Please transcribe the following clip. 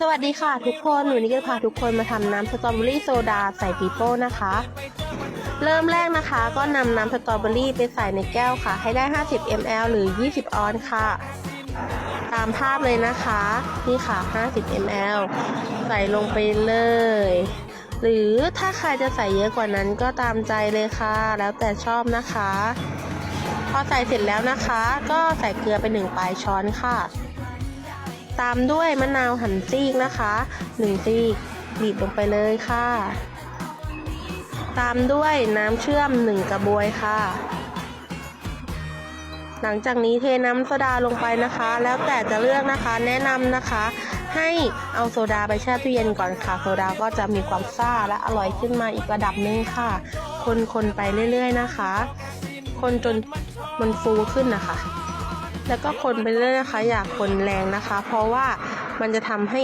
สวัสดีค่ะทุกคน หนูนิกจะพาทุกคนมาทำน้ำสตรอเบอรี่โซดาใส่ปีโป้นะคะ เริ่มแรกนะคะ ก็นำน้ำสตรอเบอรี่ไปใส่ในแก้วค่ะ ให้ได้ 50 ml หรือ 20 ออนซ์ค่ะ ตามภาพเลยนะคะ นี่ค่ะ 50 ml ใส่ลงไปเลย หรือถ้าใครจะใส่เยอะกว่านั้นก็ตามใจเลยค่ะ แล้วแต่ชอบนะคะ พอใส่เสร็จแล้วนะคะ ก็ใส่เกลือไปหนึ่งปลายช้อนค่ะ ตามด้วยมะนาวหั่นซีกนะคะหนึ่งซีกบีบลงไปเลยค่ะ ตามด้วยน้ำเชื่อมหนึ่งกระบวยค่ะ หลังจากนี้เทน้ำโซดาลงไปนะคะ แล้วแต่จะเลือกนะคะแนะนำนะคะ ให้เอาโซดาไปแช่ตู้เย็นก่อนค่ะ โซดาก็จะมีความซ่าและอร่อยขึ้นมาอีกระดับหนึงค่ะ คนๆไปเรื่อยๆนะคะ คนจนมันฟูขึ้นนะคะ แล้วก็คนไปเรื่อยนะคะ อย่าคนแรงนะคะ เพราะว่ามันจะทำให้